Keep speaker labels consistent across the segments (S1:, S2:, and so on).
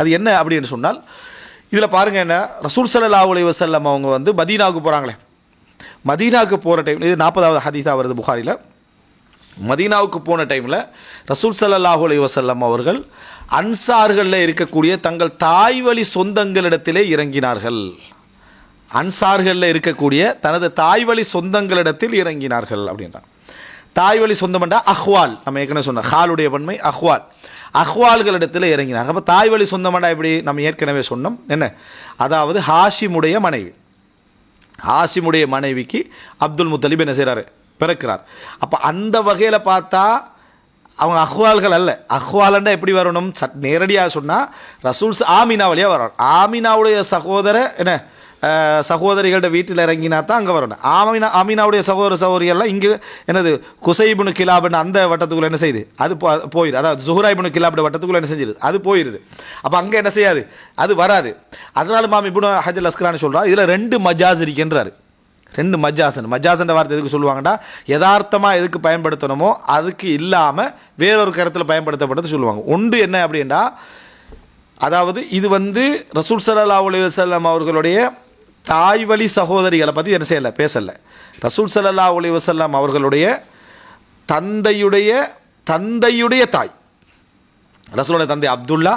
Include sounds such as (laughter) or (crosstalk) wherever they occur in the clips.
S1: அது என்ன அப்படின்னு சொன்னால் இதில் பாருங்கள் என்ன ரசூல் சல்லா அலைஹி வசல்லம் அவங்க வந்து மதீனாவுக்கு போகிறாங்களே மதீனாவுக்கு போகிற டைம் இது நாற்பதாவது ஹதீஸாக வருது புகாரில். மதீனாவுக்கு போன டைமில் ரசூல் ஸல்லல்லாஹு அலைஹி அவர்கள் அன்சார்களில் இருக்கக்கூடிய தங்கள் தாய் வழி சொந்தங்களிடத்திலே இறங்கினார்கள். அன்சார்களில் இருக்கக்கூடிய தனது தாய் வழி சொந்தங்களிடத்தில் இறங்கினார்கள் அப்படின்றான் தாய் வழி சொந்தம்ண்டா அஹ்வால். நம்ம ஏற்கனவே சொன்ன ஹாலுடைய பன்மை அஹ்வால். அஹ்வால்களிடத்தில் இறங்கினாங்க. அப்போ தாய் வழி சொந்தம்ண்டா எப்படி நம்ம ஏற்கனவே சொன்னோம்? என்ன? அதாவது ஹாஷிமுடைய மனைவி. ஹாசிமுடைய மனைவிக்கு அப்துல் முத்தலிப் என்ன செய்கிறாரு பிறக்கிறார். அப்போ அந்த வகையில் பார்த்தா அவங்க அஹ்வால்கள் அல்ல. அஹ்வாலண்டா எப்படி வரணும்? சட் நேரடியாக சொன்னால் ரசூல்ஸ் ஆமினா வழியாக வரணும் ஆமினாவுடைய சகோதர என்ன? சகோதரிகளோட வீட்டில் இறங்கினா தான் அங்கே வரணும். ஆமினா அமீனாவுடைய சகோதர சகோதரியெல்லாம் இங்கே என்னது குசைபுனு கிலாபுன்னு அந்த வட்டத்துக்குள்ளே என்ன செய்யுது அது போ போயிடுது அதாவது ஜுஹராய்புனு கிலாபுட வட்டத்துக்குள்ளே என்ன செஞ்சிருது அது போயிடுது அப்போ அங்கே என்ன செய்யாது அது வராது. அதனால மாமி இப்படி ஹஜல் அஸ்கரான்னு சொல்றா இதில் ரெண்டு மஜாஸ் இருக்கின்றார். ரெண்டு மஜாசன் மஜாசன்ற வார்த்தை எதுக்கு சொல்லுவாங்கடா யதார்த்தமாக எதுக்கு பயன்படுத்தணுமோ அதுக்கு இல்லாமல் வேறொரு கருத்தில் பயன்படுத்தப்பட்டது சொல்லுவாங்க. ஒன்று என்ன அப்படின்னா அதாவது இது வந்து ரசூல் சல்லா அலைஹி வல்லம் அவர்களுடைய தாய் வழி சகோதரிகளை பற்றி என்ன செய்யலை பேசலை. ரசூல் சல்லா அலைஹி வசல்லாம் அவர்களுடைய தந்தையுடைய தந்தையுடைய தாய். ரசூலுடைய தந்தை அப்துல்லா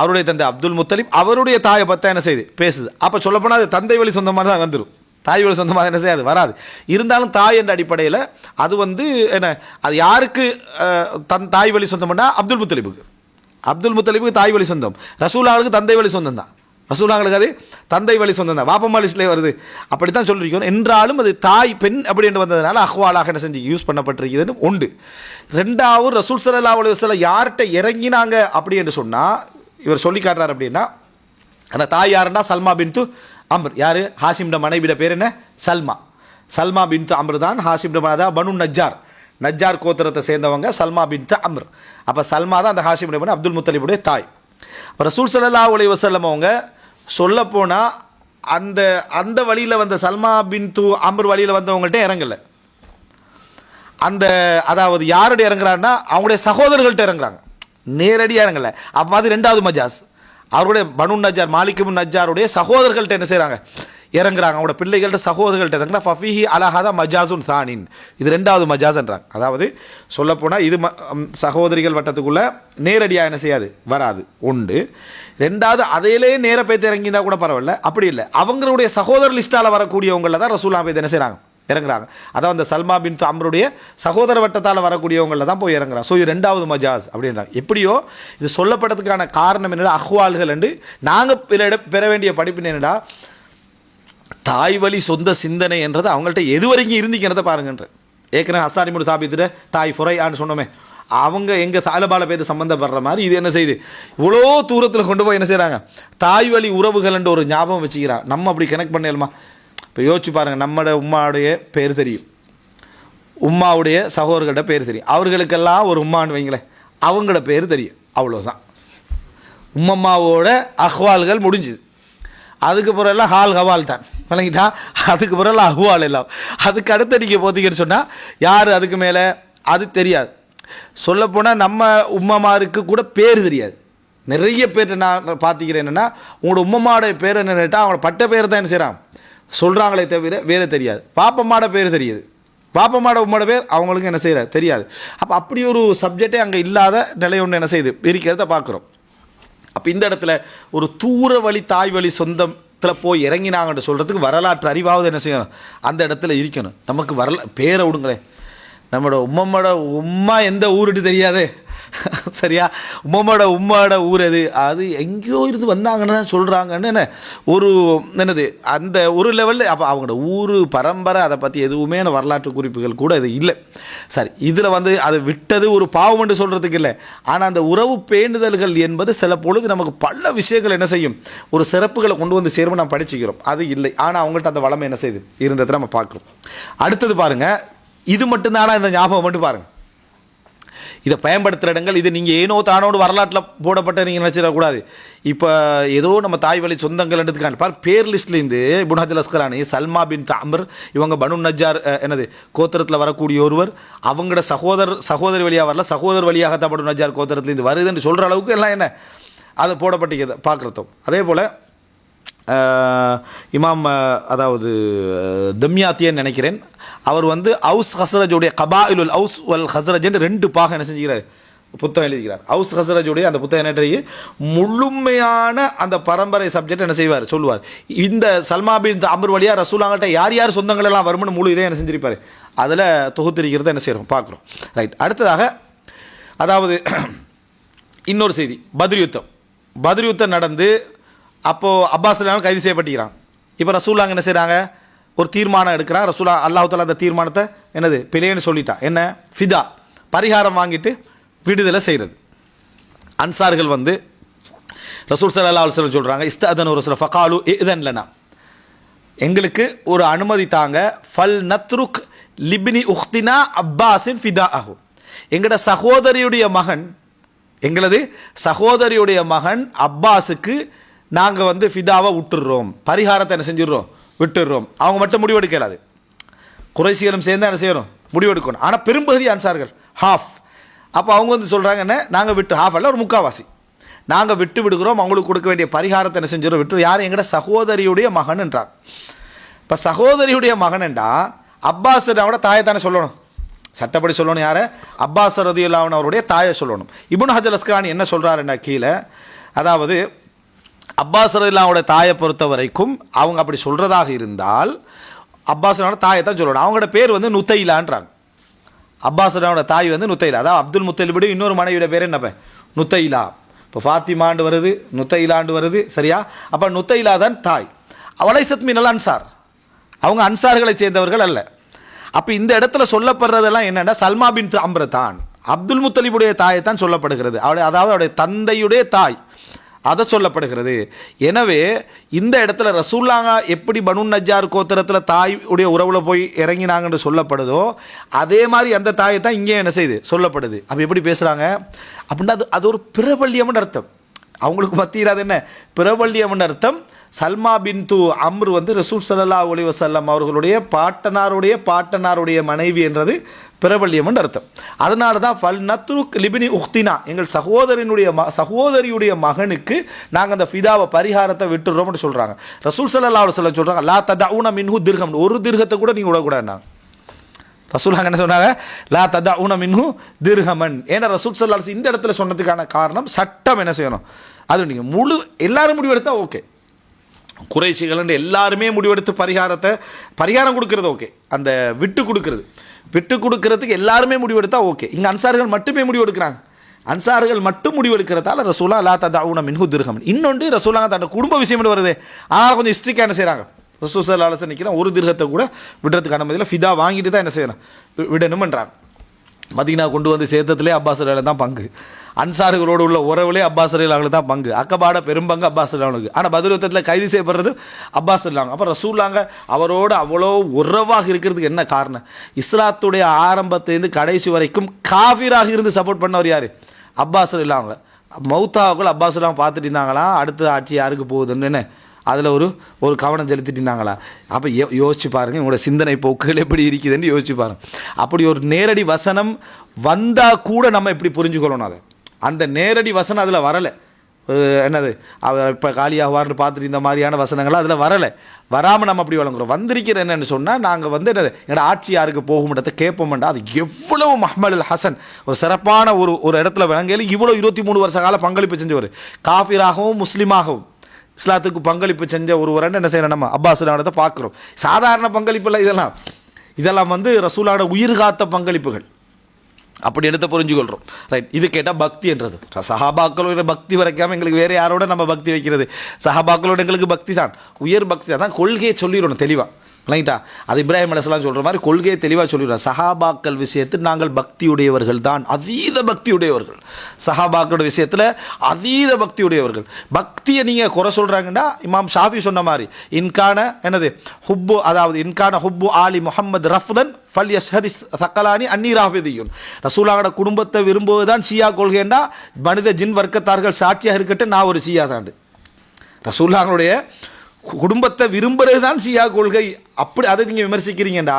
S1: அவருடைய தந்தை அப்துல் முத்தலிம் அவருடைய தாயை பற்றி என்ன செய்யுது? பேசுது. அப்போ சொல்லப்போனால் அது தந்தை வழி சொந்தமாக தான் வந்துடும் தாய் வழி சொந்தமாக என்ன செய்யாது? வராது. இருந்தாலும் தாய் என்ற அடிப்படையில் அது வந்து என்ன அது யாருக்கு தன் தாய் வழி சொந்தம்னா அப்துல் முத்தலிபுக்கு. அப்துல் முத்தலிபுக்கு தாய் வழி சொந்தம். ரசூலாவுக்கு தந்தை வழி சொந்தம் தான் ரசூலாங்களுக்கு அது தந்தை வழி சொந்தம் தான். வாப்பம்மா லிஸ்ட்லேயே வருது. அப்படித்தான் சொல்லியிருக்கோம். என்றாலும் அது தாய் பெண் அப்படி என்று வந்ததுனால அஹ்வாலாக என்ன செஞ்சு யூஸ் பண்ணப்பட்டிருக்குதுன்னு உண்டு. ரெண்டாவது ரசூல் ஸல்லல்லாஹு அலைஹி யார்கிட்ட இறங்கினாங்க அப்படி என்று சொன்னால் இவர் சொல்லி காட்டுறார் அப்படின்னா அந்த தாய் யாருன்னா சல்மா பின் து அம்ர். யார்? ஹாசிம்ட மனைவிட பேர் என்ன? சல்மா. சல்மா பின் து அம்ர் தான். ஹாசிம்ட மனதா பனு நஜ்ஜார். நஜ்ஜார் கோத்திரத்தை சேர்ந்தவங்க சல்மா பின் பின்து அம்ர். அப்போ சல்மா தான் அந்த ஹாசிம் அப்துல் முத்தலிபுடைய தாய். அப்போ ரசூல் ஸல்லல்லாஹு அலைஹி வசல்லம் அவங்க சொல்லப்போனால் அந்த அந்த வழியில் வந்த சல்மா பின் து அமர் வழியில் வந்தவங்கள்ட்ட இறங்கலை. அந்த அதாவது யாருடைய இறங்குறான்னா அவங்களுடைய சகோதரர்கள்ட்ட இறங்குறாங்க. நேரடியாக இறங்கலை. அப்போ மாதிரி ரெண்டாவது மஜாஸ். அவருடைய பனு நஜார் மாலிகும் நஜாருடைய சகோதரர்கள்ட்ட என்ன செய்கிறாங்க இறங்குறாங்க. அவங்களோட பிள்ளைகள்கிட்ட சகோதரர்கள்ட்ட இறங்குனா ஃபஃபிஹி அலஹாதா மஜாசுன் தானின் இது ரெண்டாவது மஜாஸ்ன்றாங்க. அதாவது சொல்லப்போனால் இது ம- சகோதரிகள் வட்டத்துக்குள்ளே நேரடியாக என்ன செய்யாது? வராது. உண்டு. ரெண்டாவது அதையிலே நேர பேத்து இறங்கியிருந்தால் கூட பரவாயில்ல. அப்படி இல்லை. அவங்களுடைய சகோதர லிஸ்ட்டால் வரக்கூடியவங்களில் தான் ரசூல்லா பேத்து என்ன செய்கிறாங்க இறங்குறாங்க. அதான் அந்த சல்மா பின் தாமருடைய சகோதர வட்டத்தால் வரக்கூடியவங்களில் தான் போய் இறங்குறாங்க. ஸோ இது ரெண்டாவது மஜாஸ் அப்படின்றாங்க. எப்படியோ இது சொல்லப்பட்டதுக்கான காரணம் என்னடா அஹ்வால்கள் என்று நாங்கள் பெற வேண்டிய படிப்பு என்னடா தாய் வழி சொந்த சிந்தனை என்றது அவங்கள்ட்ட எது வரைக்கும் இருந்திக்கிறத பாருங்கன்ற. ஏற்கனவே அசாரி முடி சாபித்துட்டு தாய் ஃபுரையான்னு சொன்னோமே. அவங்க எங்கள் தாலபால பேர் சம்மந்தப்படுற மாதிரி இது என்ன செய்யுது இவ்வளோ தூரத்தில் கொண்டு போய் என்ன செய்கிறாங்க தாய் வழி உறவுகள்ன்ற ஒரு ஞாபகம் வச்சுக்கிறான் நம்ம அப்படி கனெக்ட் பண்ணிடலாமா இப்போ யோசிச்சு பாருங்கள் நம்மளோட உம்மாவுடைய பேர் தெரியும். உம்மாவுடைய சகோதரர்கிட்ட பேர் தெரியும். அவர்களுக்கெல்லாம் ஒரு உம்மான்னு வைங்களேன். அவங்களோட பேர் தெரியும். அவ்வளோதான் உம்மம்மாவோட அஹ்வால்கள் முடிஞ்சுது. அதுக்கு பிறகு ஹால் ஹவால் தான். விளங்கிட்டா? அதுக்கு பிறகு அஹ்வால் எல்லாம். அதுக்கு அடுத்து நீங்கள் போத்தீங்கன்னு சொன்னால் யார் அதுக்கு மேலே? அது தெரியாது. சொல்லப்போனால் நம்ம உம்மமாருக்கு கூட பேர் தெரியாது. நிறைய பேர் நான் பார்த்திக்கிறேன் என்னென்னா உங்களோட உம்மமாட பேர் என்னன்னுட்டா அவங்களோட பட்ட பேர் தான் என்ன செய்கிறான் சொல்கிறாங்களே தவிர வேறு தெரியாது. பாப்பம்மாட பேர் தெரியுது. பாப்பம்மாட உம்மோட பேர் அவங்களுக்கு என்ன செய்கிற தெரியாது. அப்போ அப்படி ஒரு சப்ஜெக்டே அங்கே இல்லாத நிலை ஒன்று என்ன செய்யுது? இருக்கிறத பார்க்குறோம் அப்போ இந்த இடத்துல ஒரு தூர வழி தாய் வழி சொந்தத்தில் போய் இறங்கினாங்கன்னு சொல்கிறதுக்கு வரலாற்று அறிவாவது என்ன செய்யணும்? அந்த இடத்துல இருக்கணும். நமக்கு வரல பேரை விடுங்களேன். நம்மளோட உம்மம்மோட உம்மா எந்த ஊருன்னு தெரியாது. சரியா? உம்மம்மோட உம்மாவோட ஊர் எது? அது எங்கேயோ இருந்து வந்தாங்கன்னு தான் சொல்கிறாங்கன்னு என்ன? ஒரு என்னது அந்த ஒரு லெவலில் அப்போ அவங்களோட ஊர் பரம்பரை அதை பற்றி எதுவுமே அந்த வரலாற்று குறிப்புகள் கூட இது இல்லை. சரி இதில் வந்து அதை விட்டது ஒரு பாவம் என்று சொல்கிறதுக்கு இல்லை. ஆனால் அந்த உறவு பேணுதல்கள் என்பது சில பொழுது நமக்கு பல விஷயங்கள் என்ன செய்யும்? ஒரு சிறப்புகளை கொண்டு வந்து சேரும் நான் படிச்சுக்கிறோம். அது இல்லை. ஆனால் அவங்கள்ட்ட அந்த வளமை என்ன செய்யுது இருந்ததை நம்ம பார்க்குறோம். அடுத்தது பாருங்கள் இது மட்டும்தானா இந்த ஞாபகம் மட்டும் பாருங்க. இதை பயன்படுத்துகிற இடங்கள் இது நீங்கள் ஏனோ தானோடு வரலாற்றில் போடப்பட்ட நீங்கள் நினச்சிடக்கூடாது இப்போ ஏதோ நம்ம தாய் வழி சொந்தங்கள் எடுத்துக்காங்க. பார் பேர் லிஸ்ட்லேருந்து புனஹஜல் அஸ்கலானி சல்மா பின் தாமர் இவங்க பனு நஜார் என்னது கோத்திரத்தில் வரக்கூடிய ஒருவர் அவங்களோட சகோதரர் சகோதரி வழியாக வரல சகோதரர் வழியாக தான் பனு நஜார் கோத்திரத்துலேருந்து வருதுன்னு சொல்கிற அளவுக்கு எல்லாம் என்ன? அது போடப்பட்டிருக்கிறது பார்க்குறதும். அதே போல் இமாம் அதாவது அஹ், தம்யாத்தியன்னு நினைக்கிறேன். அவர் வந்து அவுஸ் ஹசரஜுடைய கபாயிலுல் அவுஸ் வல் ஹசரஜ்னு ரெண்டு பாகம் என்ன செஞ்சுக்கிறார்? புத்தகம் எழுதிக்கிறார். ஹவுஸ் ஹசரஜுடைய அந்த புத்தகம் என்ன முழுமையான அந்த பரம்பரை சப்ஜெக்ட் என்ன செய்வார்? சொல்லுவார் இந்த சல்மா பின் அமர் வழியா ரசூலாங்கிட்ட யார் யார் சொந்தங்கள் எல்லாம் வரும்னு முழு இதை என்ன செஞ்சிருப்பார்? அதில் தொகுத்திருக்கிறத என்ன செய்கிறோம் பார்க்குறோம். ரைட் அடுத்ததாக அதாவது (clears throat) இன்னொரு செய்தி. பத்ர் யுத்தம். பத்ர் யுத்தம் நடந்து அப்போது அப்பாஸ் ரலியல்லாஹு கைது செய்யப்பட்டிருக்கிறான். இப்போ ரசூலாங்க என்ன செய்கிறாங்க ஒரு தீர்மானம் எடுக்கிறான். ரசூலா அல்லாஹால அந்த தீர்மானத்தை என்னது? பிழைன்னு சொல்லிட்டான் என்ன? ஃபிதா. பரிகாரம் வாங்கிட்டு விடுதலை செய்கிறது அன்சார்கள் வந்து ரசூல் சல்லா அலுவலம் சொல்கிறாங்க இஸ்ததன் ஒரு சில ஃபகாலு இதன்லனா எங்களுக்கு ஒரு அனுமதி தாங்க ஃபல் நத்ருக் லிபினி உஹ்தினா அப்பாஸின் ஃபிதா ஆகும் எங்களோட சகோதரியுடைய மகன் எங்களது சகோதரியுடைய மகன் அப்பாஸுக்கு நாங்கள் வந்து ஃபிதாவை விட்டுடுறோம் பரிகாரத்தை என்ன செஞ்சிடுறோம் விட்டுடுறோம் அவங்க மட்டும் முடிவெடுக்கலாது குறைசிகளும் சேர்ந்து என்ன செய்யணும்? முடிவெடுக்கணும் ஆனால் பெரும்பகுதி அன்சார்கள் ஹாஃப் அப்போ அவங்க வந்து சொல்கிறாங்க என்ன? நாங்கள் விட்டு ஹாஃப் அல்ல ஒரு முக்காவாசி. நாங்கள் விட்டு விடுகிறோம் அவங்களுக்கு கொடுக்க வேண்டிய பரிகாரத்தை என்ன செஞ்சிடும் விட்டு யார்? எங்கட சகோதரியுடைய மகன்ன்றாங்க இப்போ சகோதரியுடைய மகன்டா அப்பாஸ் அவரோட தாயை தானே சொல்லணும். சட்டப்படி சொல்லணும் யாரை? அப்பாஸ் ரதியுல்லாவன் அவருடைய தாயை சொல்லணும். இபுன் ஹஜல் அஸ்கானி என்ன சொல்கிறாருன்னா கீழே? அதாவது அப்பாஸ் ரதில்லாவோட தாயை பொறுத்த வரைக்கும் அவங்க அப்படி சொல்கிறதாக இருந்தால் அப்பாஸனோட தாயை தான் சொல்லணும். அவங்களோட பேர் வந்து நுத்தைலான்றாங்க. அப்பாஸனோட தாய் வந்து நுத்தைலா. அதாவது அப்துல் முத்தலிபடி இன்னொரு மனைவியோட பேர் என்னப்ப? நுத்தைலா. இப்போ ஃபாத்திமாண்டு வருது நுத்தைலாண்டு வருது சரியா? அப்போ நுத்தைலா தான் தாய். அவளை சத்மினல் அன்சார். அவங்க அன்சார்களை சேர்ந்தவர்கள் அல்ல. அப்போ இந்த இடத்துல சொல்லப்படுறதெல்லாம் என்னென்னா சல்மா பின் அம்ரதான் அப்துல் முத்தலிபுடைய தாயை தான் சொல்லப்படுகிறது. அவருடைய அதாவது அவருடைய தந்தையுடைய தாய். அதை சொல்லப்படுகிறது. எனவே இந்த இடத்துல ரசூல்லாங்க எப்படி பனு நஜார் கோத்திரத்தில் தாய் உடைய உறவில் போய் இறங்கினாங்கன்னு சொல்லப்படுதோ அதே மாதிரி அந்த தாயை தான் இங்கே என்ன செய்யுது சொல்லப்படுது. அப்போ எப்படி பேசுகிறாங்க அப்படின்னா அது அது ஒரு பிரபல்யம்னு அர்த்தம். அவங்களுக்கு மத்தியில் அது என்ன? பிரபல்யம்னு அர்த்தம். சல்மா பின் து அம்ரு வந்து ரசூல் சல்லா அலி வசல்லம் அவர்களுடைய பாட்டனாருடைய பாட்டனாருடைய மனைவி என்றது பிரபல்யம்னு அர்த்தம். அதனால தான் ஃபல் நத்ருக் லிபினி உஹ்தினா எங்கள் சகோதரனுடைய ம சகோதரியுடைய மகனுக்கு நாங்கள் அந்த ஃபிதாவை பரிகாரத்தை விட்டுடுறோம்னு சொல்கிறாங்க ரசூல் சல்லா அலி சொல்கிறாங்க லா ததா ஊன மின்ஹு திர்கம் ஒரு திர்கத்தை கூட நீங்கள் விடக்கூடாதுனாங்க ரசூலாங்க என்ன சொன்னாங்க? லா ததா உன மின்ஹு ஏன்னா ரசூல் சல்லாஸ் இந்த இடத்துல சொன்னதுக்கான காரணம் சட்டம் என்ன செய்யணும்? அது நீங்கள் முழு எல்லாரும் முடிவெடுத்தால் ஓகே. குறைசிகள் எல்லாருமே முடிவெடுத்து பரிகாரத்தை பரிகாரம் கொடுக்கறது ஓகே. அந்த விட்டு கொடுக்கறது. விட்டு கொடுக்கறதுக்கு எல்லாருமே முடிவெடுத்தால் ஓகே. இங்கே அன்சார்கள் மட்டுமே முடிவெடுக்கிறாங்க. அன்சார்கள் மட்டும் முடிவெடுக்கிறதால ரசூலா லா ததா உன மின்ஹு திருஹமன். இன்னொன்று ரசூலாங்க தன்னோட குடும்ப விஷயம் வருது. ஆனால் கொஞ்சம் ஹிஸ்ட்ரிக்காக என்ன செய்கிறாங்க ரசூல் சார் ஆலோசனை நிற்கிறேன் ஒரு திருகத்தை கூட விடுறதுக்கு அனுமதியில் ஃபிதா வாங்கிட்டு தான் என்ன செய்யணும்? விடணும்ன்றாங்க. மதீனா கொண்டு வந்து சேர்த்ததுலேயே அப்பாஸ் அலியில் தான் பங்கு. அன்சார்களோடு உள்ள உறவுலேயே அப்பாஸ் அலிலாங்களுக்கு தான் பங்கு. அக்கபாட பெரும்பங்கு அப்பாஸ் அலிலாங்களுக்கு ஆனால் பதிலுத்தத்தில் கைது செய்யப்படுறது அப்பாஸ் அலிலாங்க அப்போ ரசூல்லாங்க அவரோடு அவ்வளோ உறவாக இருக்கிறதுக்கு என்ன காரணம்? இஸ்லாத்துடைய ஆரம்பத்திலேருந்து கடைசி வரைக்கும் காஃபிராக இருந்து சப்போர்ட் பண்ணவர் யார்? அப்பாஸ் அலிலாங்க மௌத்தாவுக்குள் அப்பாஸ் அலிலாம் பார்த்துட்டு இருந்தாங்களாம் அடுத்த ஆட்சி யாருக்கு போகுதுன்னு அதில் ஒரு ஒரு கவனம் செலுத்திட்டு இருந்தாங்களா? அப்போ யோ யோசிச்சு பாருங்கள் உங்களோட சிந்தனை போக்குகள் எப்படி இருக்குதுன்னு யோசிச்சு பாருங்கள் அப்படி ஒரு நேரடி வசனம் வந்தால் கூட நம்ம எப்படி புரிஞ்சுக்கொள்ளணும் அதை. அந்த நேரடி வசனம் அதில் வரலை. என்னது? அவர் இப்போ காலியாகுவார்னு பார்த்துட்டு இந்த மாதிரியான வசனங்கள்லாம் அதில் வரலை. வராமல் நம்ம அப்படி வழங்குறோம். வந்திருக்கிற என்னென்னு சொன்னால் நாங்கள் வந்து என்னது? எங்களோட ஆட்சி யாருக்கு போகும்ன்றதை கேட்போம்டா. அது எவ்வளவு மஹமல் அல் ஹசன். ஒரு சிறப்பான ஒரு ஒரு இடத்துல விளங்கையில் இவ்வளோ இருபத்தி மூணு வருஷ கால பங்களிப்பு செஞ்சவர். காஃபிராகவும் முஸ்லீமாகவும். இஸ்லாத்துக்கு பங்களிப்பு செஞ்ச ஒருவரன்னு என்ன செய்யணும் நம்ம? அப்பாஸ் நாடத்தை பார்க்குறோம். சாதாரண பங்களிப்பு இல்லை இதெல்லாம். இதெல்லாம் வந்து ரசூலான உயிர் காத்த பங்களிப்புகள். அப்படி எடுத்து புரிஞ்சுக்கொள்கிறோம் ரைட் இது கேட்டால் பக்தி என்றது. சஹாபாக்களோட பக்தி வரைக்காமல் எங்களுக்கு வேறு யாரோட நம்ம பக்தி வைக்கிறது? சஹாபாக்களோட எங்களுக்கு பக்தி தான். உயர் பக்தி தான். கொள்கையை சொல்லிடணும் தெளிவாக இல்லைங்களா அது இப்ராஹிம் அலிஸ்லாம் சொல்கிற மாதிரி கொள்கையை தெளிவாக சொல்லிடுறோம் சஹாபாக்கள் விஷயத்தில் நாங்கள் பக்தியுடையவர்கள் தான் அதீத பக்தியுடையவர்கள். சஹாபாக்களோட விஷயத்தில் அதீத பக்தியுடையவர்கள். பக்தியை நீங்கள் குறை சொல்கிறாங்கன்னா இமாம் ஷாஃபி சொன்ன மாதிரி இன்கான என்னது? ஹுப்பு அதாவது இன்கான ஹுப்பு ஆலி முஹம்மது ரஃப்தன் ஃபல் யஷ்ஹதி சக்கலானி அந்நீராஃபிதியும் ரசூலாவோட குடும்பத்தை விரும்புவது தான் ஷியா கொள்கைன்னா மனித ஜின் வர்க்கத்தார்கள் சாட்சியாக இருக்கட்டும் நான் ஒரு ஷியா தாண்டு ரசூல்லாங்களுடைய குடும்பத்தை விரும்புறது தான் ஷியா கொள்கை. அப்படி அதை நீங்கள் விமர்சிக்கிறீங்கடா.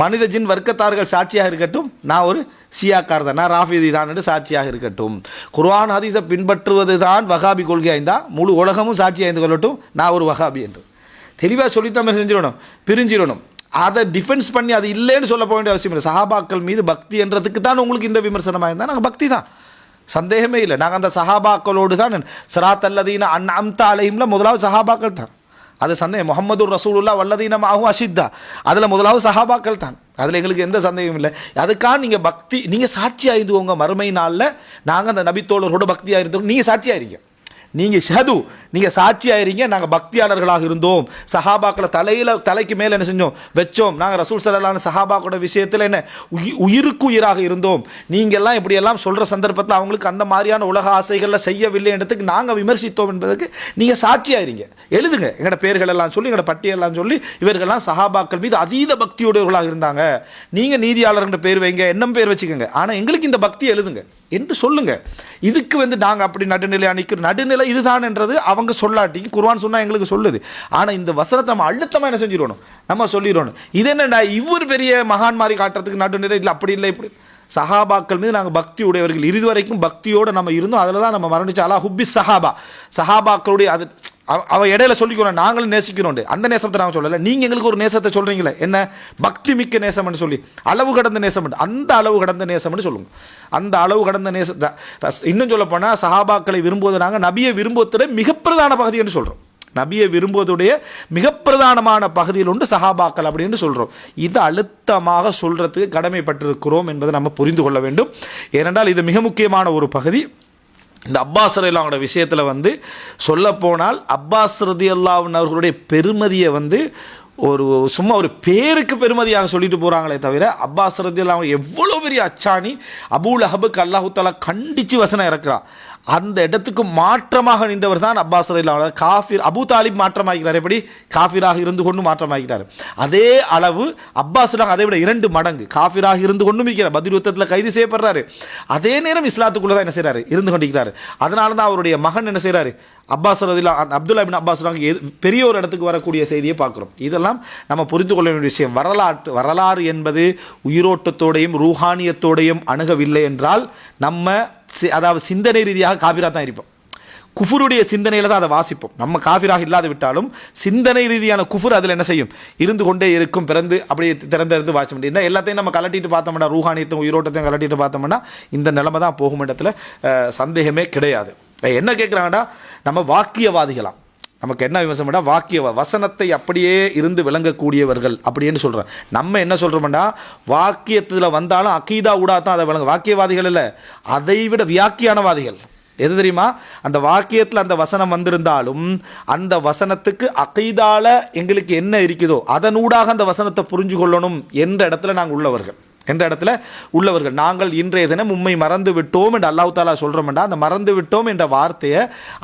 S1: மனித ஜின் வர்க்கத்தார்கள் சாட்சியாக இருக்கட்டும் நான் ஒரு சியாக்கார் தான். நான் ராஃபிதி தான் என்று சாட்சியாக இருக்கட்டும். குர்ஆன் ஹதீஸை பின்பற்றுவது தான் வகாபி கொள்கை இருந்தால் முழு உலகமும் சாட்சி இருந்து கொள்ளட்டும். நான் ஒரு வகாபி என்று. தெளிவாக சொல்லிட்டு நம்ம செஞ்சிடணும் பிரிஞ்சிடணும். அதை டிஃபென்ஸ் பண்ணி அது இல்லைன்னு சொல்ல போக வேண்டிய அவசியம் இல்லை. சஹாபாக்கள் மீது பக்தி என்றதுக்கு தான் உங்களுக்கு இந்த விமர்சனமாக இருந்தால் நாங்கள் பக்தி தான். சந்தேகமே இல்லை. நாங்கள் அந்த சஹாபாக்களோடு தான் சிராத் அல்லதீன அன் அம்தா அலையும்ல முதலாவது சஹாபாக்கள் தான். அது சந்தேகம். முகமது ரசூலுல்லா வல்லதீனமாகவும் அஷித்தா. அதில் முதலாவது சஹாபாக்கள் தான். அதில் எங்களுக்கு எந்த சந்தேகமும் இல்லை. அதுக்காக நீங்கள் பக்தி நீங்கள் சாட்சியாக இருந்து உங்கள் மறுமை நாளில். நாங்கள் அந்த நபித்தோழரோட பக்தியாக இருந்தோம் நீங்கள் சாட்சியாக இருக்கீங்க நீங்கள் ஷது நீங்கள் சாட்சியாயிருங்க நாங்கள் பக்தியாளர்களாக இருந்தோம். சஹாபாக்களை தலையில் தலைக்கு மேலே என்ன செஞ்சோம்? வச்சோம். நாங்கள் ரசூல் சலான சஹாபாக்கோட விஷயத்தில் என்ன? உயி உயிருக்கு உயிராக இருந்தோம். நீங்கள்லாம் இப்படியெல்லாம் சொல்கிற சந்தர்ப்பத்தில் அவங்களுக்கு அந்த மாதிரியான உலக ஆசைகளில் செய்யவில்லை என்றதுக்கு நாங்கள் விமர்சித்தோம் என்பதற்கு நீங்கள் சாட்சியாயிருங்க. எழுதுங்க. எங்களோட பேர்கள் எல்லாம் சொல்லி எங்களோட பட்டியலாம் சொல்லி இவர்கள்லாம் சஹாபாக்கள் மீது அதீத பக்தியுடையவர்களாக இருந்தாங்க. நீங்கள் நீதியாளர்கிட்ட பேர் வைங்க என்னம் பேர் வச்சுக்கோங்க. ஆனால் எங்களுக்கு இந்த பக்தி எழுதுங்க. என்று சொல்லுங்க. இதுக்கு வந்து நாங்கள் அப்படி நடுநிலை அணிக்கிறோம் நடுநிலை இதுதான் என்றது அவங்க சொல்லாட்டி குருவான் சொன்னால் எங்களுக்கு சொல்லுது. ஆனால் இந்த வசனத்தை நம்ம அழுத்தமாக என்ன செஞ்சிடணும்? நம்ம சொல்லிடணும். இது என்னடா இவர் பெரிய மகான் மாதிரி காட்டுறதுக்கு நடுநிலை இல்லை அப்படி இல்லை இப்படி சஹாபாக்கள் மீது நாங்கள் பக்தி உடையவர்கள். இறுதி வரைக்கும் பக்தியோடு நம்ம இருந்தோம். அதில் தான் நம்ம மரணிச்சு அலா ஹுப்பி சஹாபா. சஹாபாக்களுடைய அது அவ- இடையில சொல்லிக்கிறோம் நாங்களும் நேசிக்கிறோம் அந்த நேசத்தை நாங்கள் சொல்லலை. நீங்கள் எங்களுக்கு ஒரு நேசத்தை சொல்கிறீங்களே என்ன? பக்தி மிக்க நேசம்னு சொல்லி. அளவு கடந்த நேசம் அந்த அளவு கடந்த நேசம்னு சொல்லுங்க. அந்த அளவு கடந்த நேசத்தை இன்னும் சொல்லப்போனால் சஹாபாக்களை விரும்புவது நாங்கள் நபியை விரும்புவதோட மிக பிரதான பகுதி என்று சொல்கிறோம் நபியை விரும்புவதுடைய மிக பிரதானமான பகுதியில் உண்டு சஹாபாக்கள் அப்படின்னு சொல்கிறோம் இது அழுத்தமாக சொல்கிறதுக்கு கடமைப்பட்டிருக்கிறோம் என்பதை நம்ம புரிந்து கொள்ள வேண்டும். ஏனென்றால் இது மிக முக்கியமான ஒரு பகுதி. இந்த அப்பாஸ் ரதியல்லாவோட விஷயத்தில் வந்து சொல்லப்போனால் அப்பாஸ் ரதி அவர்களுடைய பெருமதியை வந்து ஒரு சும்மா ஒரு பேருக்கு பெருமதியாக சொல்லிட்டு போகிறாங்களே தவிர அப்பாஸ் ரதி அவங்க எவ்வளோ பெரிய அச்சாணி அபூல் அஹபுக்கு அல்லாஹு தாலா வசனம் இறக்குறான் அந்த இடத்துக்கு மாற்றமாக நின்றவர் தான் அப்பாஸ் ரதி காஃபிர் அபு தாலிப் மாற்றமாகிறார் எப்படி? காஃபிராக இருந்து கொண்டு மாற்றமாகிறார் அதே அளவு அப்பாஸ் அதை விட இரண்டு மடங்கு. காஃபிராக இருந்து கொண்டும் இருக்கிறார் பதில் யுத்தத்தில் கைது செய்யப்படுறாரு. அதே நேரம் இஸ்லாத்துக்குள்ளே தான் என்ன செய்கிறாரு இருந்து கொண்டிருக்கிறார். அதனால தான் அவருடைய மகன் என்ன செய்கிறாரு அப்பாஸ் ரதிலா அப்துல்லா பின் அப்பாஸ் எது- பெரிய ஒரு இடத்துக்கு வரக்கூடிய செய்தியை பார்க்குறோம். இதெல்லாம் நம்ம புரிந்து கொள்ள வேண்டிய விஷயம். வரலாற்று வரலாறு என்பது உயிரோட்டத்தோடையும் ரூஹானியத்தோடையும் அணுகவில்லை என்றால் நம்ம சி- அதாவது சிந்தனை ரீதியாக காபிரா தான் இருப்போம். குஃபுருடைய சிந்தனையில் தான் அதை வாசிப்போம். நம்ம காஃபிராக இல்லாது விட்டாலும் சிந்தனை ரீதியான குஃபுர் அதில் என்ன செய்யும்? இருந்து கொண்டே இருக்கும் பிறந்து அப்படியே திறந்திருந்து வாசிக்க முடியும். என்ன எல்லாத்தையும் நம்ம கலட்டிட்டு பார்த்தோம்னா ரூஹானியத்தையும் உயிரோட்டத்தையும் கலட்டிட்டு பார்த்தோம்னா இந்த நிலைமை தான் போகும் இடத்துல சந்தேகமே கிடையாது. என்ன கேட்குறாங்கன்னா நம்ம வாக்கியவாதிகளாம். நமக்கு என்ன விமர்சனம்னா வாக்கிய வசனத்தை அப்படியே இருந்து விளங்கக்கூடியவர்கள் அப்படின்னு சொல்கிறோம் நம்ம என்ன சொல்கிறோம்னா வாக்கியத்தில் வந்தாலும் அக்கீதா ஊடா தான் அதை விளங்க வாக்கியவாதிகள் இல்லை. அதை விட வியாக்கியானவாதிகள். எது தெரியுமா? அந்த வாக்கியத்தில் அந்த வசனம் வந்திருந்தாலும் அந்த வசனத்துக்கு அகைதால எங்களுக்கு என்ன இருக்குதோ அதனூடாக அந்த வசனத்தை புரிஞ்சு கொள்ளணும் என்ற இடத்துல நாங்கள் உள்ளவர்கள். என்ற இடத்துல உள்ளவர்கள் நாங்கள் இன்றைய தினம் உண்மை மறந்து விட்டோம் என்று அல்லாஹ் தாலா சொல்கிறோம்டா அந்த மறந்து விட்டோம் என்ற வார்த்தையை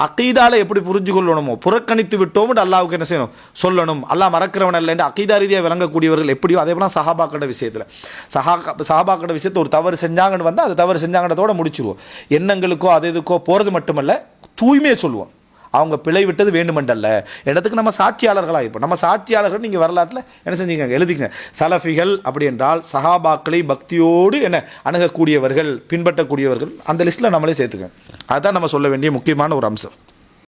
S1: அக்கீதால எப்படி புரிஞ்சு கொள்ளணுமோ புறக்கணித்து விட்டோம் என்று அல்லாவுக்கு என்ன செய்யணும்? சொல்லணும். அல்லாஹ் மறக்கிறவன் அல்ல என்று அக்கீதா ரீதியாக விளங்கக்கூடியவர்கள் எப்படியோ அதே போல சஹாபாக்கட விஷயத்தில். சஹா சஹாபாக்கட விஷயத்தை ஒரு தவறு செஞ்சாங்கன்னு வந்தால் அது தவறு செஞ்சாங்கன்றதோட முடிச்சிருவோம். எண்ணங்களுக்கோ அது இதுக்கோ போகிறது மட்டுமல்ல தூய்மையை சொல்லுவோம். அவங்க பிழை விட்டது வேண்டுமென்றல்ல. இடத்துக்கு நம்ம சாட்சியாளர்களாக இப்போ நம்ம சாட்சியாளர்கள் நீங்கள் வரலாற்றில் என்ன செஞ்சீங்க எழுதிங்க சலஃபிகள் அப்படி என்றால் சஹாபாக்களை பக்தியோடு என்ன அணுகக்கூடியவர்கள் பின்பற்றக்கூடியவர்கள் அந்த லிஸ்ட்டில் நம்மளே சேர்த்துக்கங்க. அதுதான் நம்ம சொல்ல வேண்டிய முக்கியமான ஒரு அம்சம்.